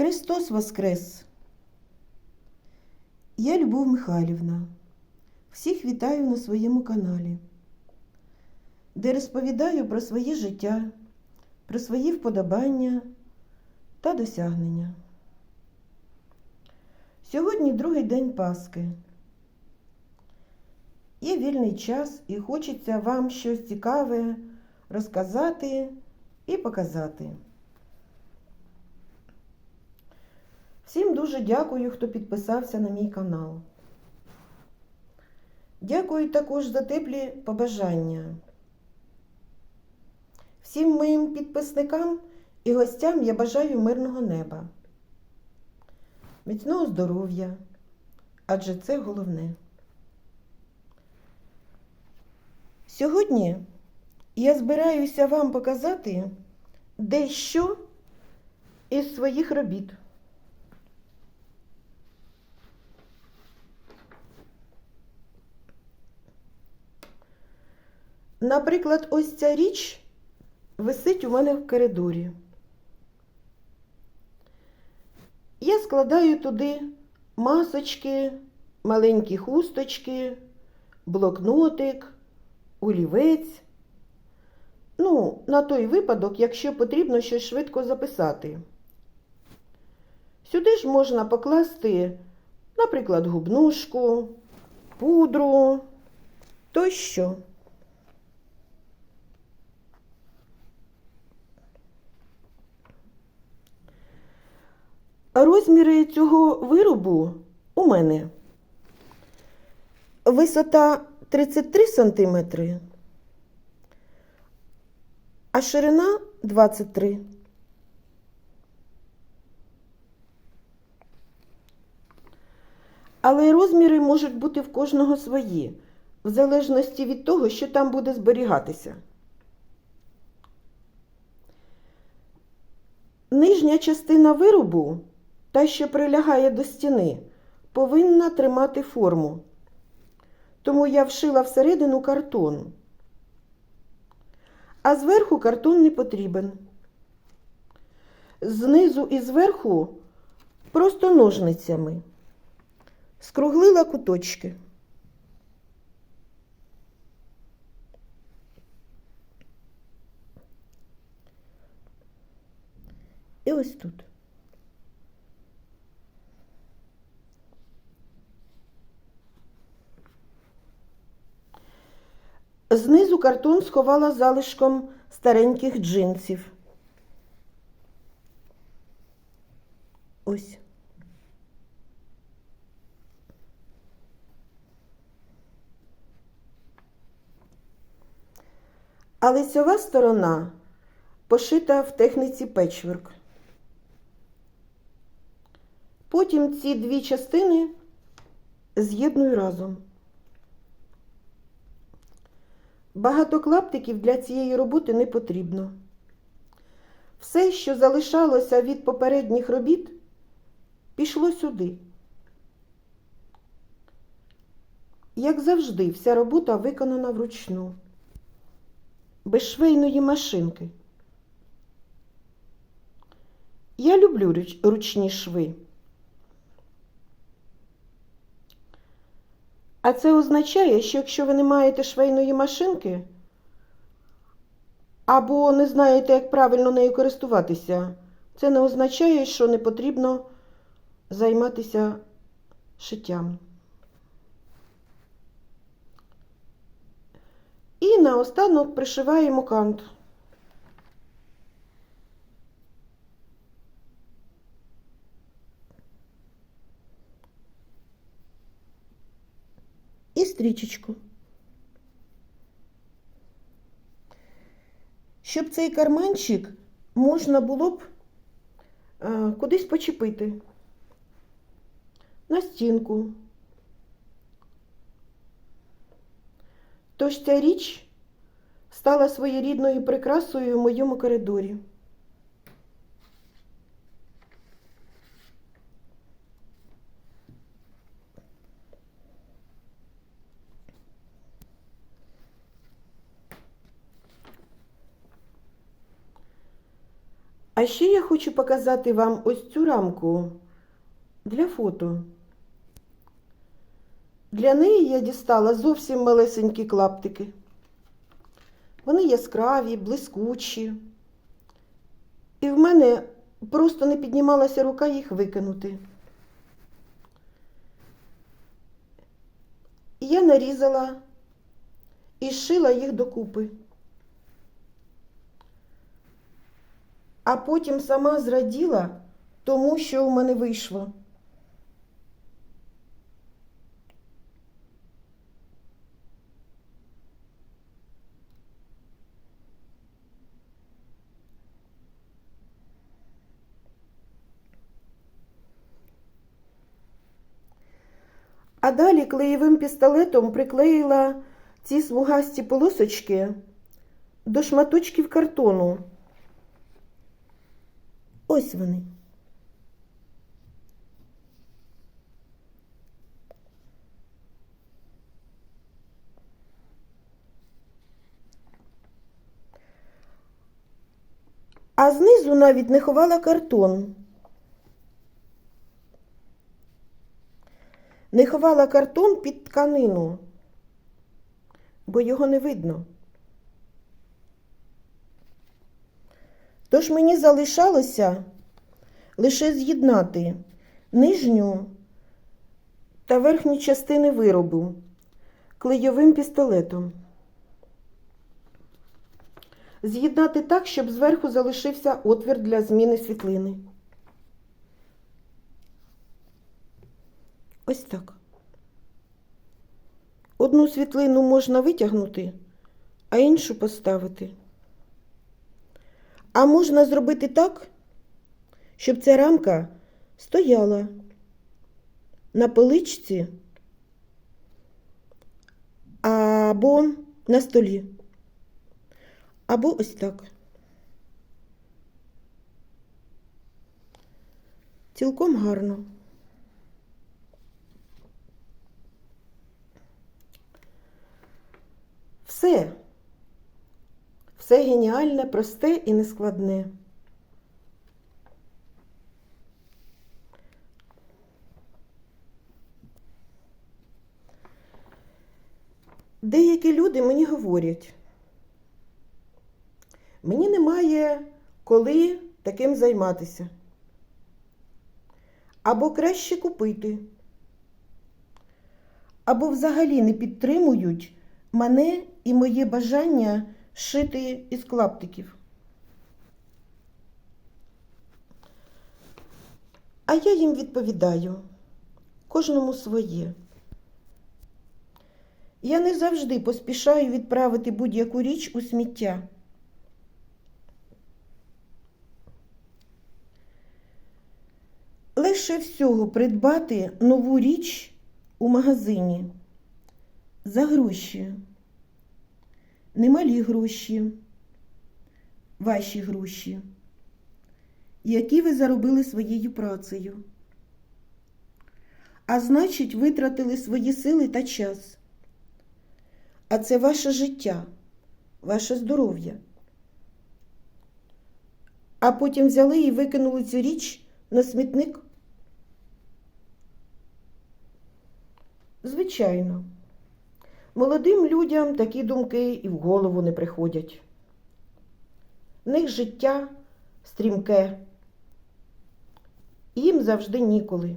Христос Воскрес! Я Любов Михайлівна. Всіх вітаю на своєму каналі, де розповідаю про своє життя, про свої вподобання та досягнення. Сьогодні другий день Пасхи. Є вільний час і хочеться вам щось цікаве розказати і показати. Всім дуже дякую, хто підписався на мій канал. Дякую також за теплі побажання. Всім моїм підписникам і гостям я бажаю мирного неба, міцного здоров'я, адже це головне. Сьогодні я збираюся вам показати дещо із своїх робіт. Наприклад, ось ця річ висить у мене в коридорі. Я складаю туди масочки, маленькі хусточки, блокнотик, олівець. Ну, на той випадок, якщо потрібно щось швидко записати. Сюди ж можна покласти, наприклад, губнушку, пудру тощо. Розміри цього виробу у мене висота 33 см, а ширина 23 Але розміри можуть бути в кожного свої, в залежності від того, що там буде зберігатися. Нижня частина виробу, та, що прилягає до стіни, повинна тримати форму. Тому я вшила всередину картон. А зверху картон не потрібен. Знизу і зверху просто ножницями. Скруглила куточки. І ось тут. Знизу картон сховала залишком стареньких джинсів. Ось. А лицьова сторона пошита в техніці печворк. Потім ці дві частини з'єдную разом. Багато клаптиків для цієї роботи не потрібно. Все, що залишалося від попередніх робіт, пішло сюди. Як завжди, вся робота виконана вручну, без швейної машинки. Я люблю ручні шви. А це означає, що якщо ви не маєте швейної машинки або не знаєте, як правильно нею користуватися, це не означає, що не потрібно займатися шиттям. І наостанок пришиваємо кант. і стрічечку. Щоб цей карманчик можна було б а, кудись почепити на стінку. Тож ця річ стала своєрідною прикрасою в моєму коридорі. А ще я хочу показати вам ось цю рамку для фото. Для неї я дістала зовсім малесенькі клаптики. Вони яскраві, блискучі. І в мене просто не піднімалася рука їх викинути. І я нарізала і шила їх докупи. А потім сама зраділа тому, що у мене вийшло. А далі клеєвим пістолетом приклеїла ці смугасті полосочки до шматочків картону. Ось вони. А знизу навіть не ховала картон. Не ховала картон під тканину, бо його не видно. Тож мені залишалося лише з'єднати нижню та верхню частини виробу клейовим пістолетом. З'єднати так, щоб зверху залишився отвір для зміни світлини. Ось так. Одну світлину можна витягнути, а іншу поставити. А можна зробити так, щоб ця рамка стояла на поличці або на столі. Або ось так. Цілком гарно. Все. Все геніальне, просте і нескладне. Деякі люди мені говорять, мені немає коли таким займатися. Або краще купити, або взагалі не підтримують мене і моє бажання шити із клаптиків. А я їм відповідаю кожному своє. Я не завжди поспішаю відправити будь-яку річ у сміття. Легше всього придбати нову річ у магазині за гроші. Немалі гроші, ваші гроші, які ви заробили своєю працею. А значить, витратили свої сили та час. А це ваше життя, ваше здоров'я. А потім взяли і викинули цю річ на смітник. Звичайно. Молодим людям такі думки і в голову не приходять. В них життя стрімке, їм завжди ніколи.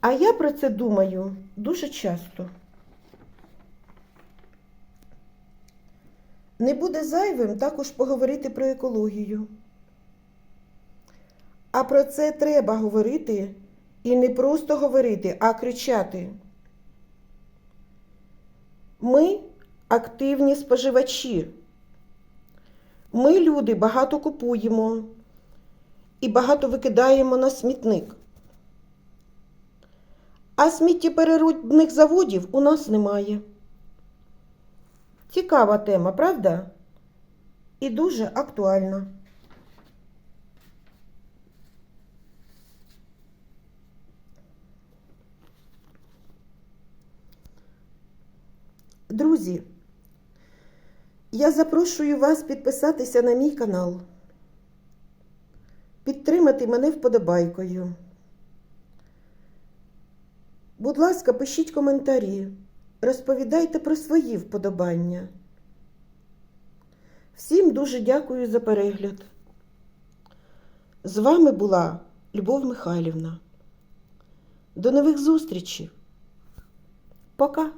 А я про це думаю дуже часто. Не буде зайвим також поговорити про екологію. А про це треба говорити і не просто говорити, а кричати. Ми активні споживачі. Ми, люди, багато купуємо і багато викидаємо на смітник. А сміттєпереробних заводів у нас немає. Цікава тема, правда? І дуже актуальна. Друзі, я запрошую вас підписатися на мій канал. підтримати мене вподобайкою. Будь ласка, пишіть коментарі, розповідайте про свої вподобання. Всім дуже дякую за перегляд. З вами була Любов Михайлівна. До нових зустрічей. Пока!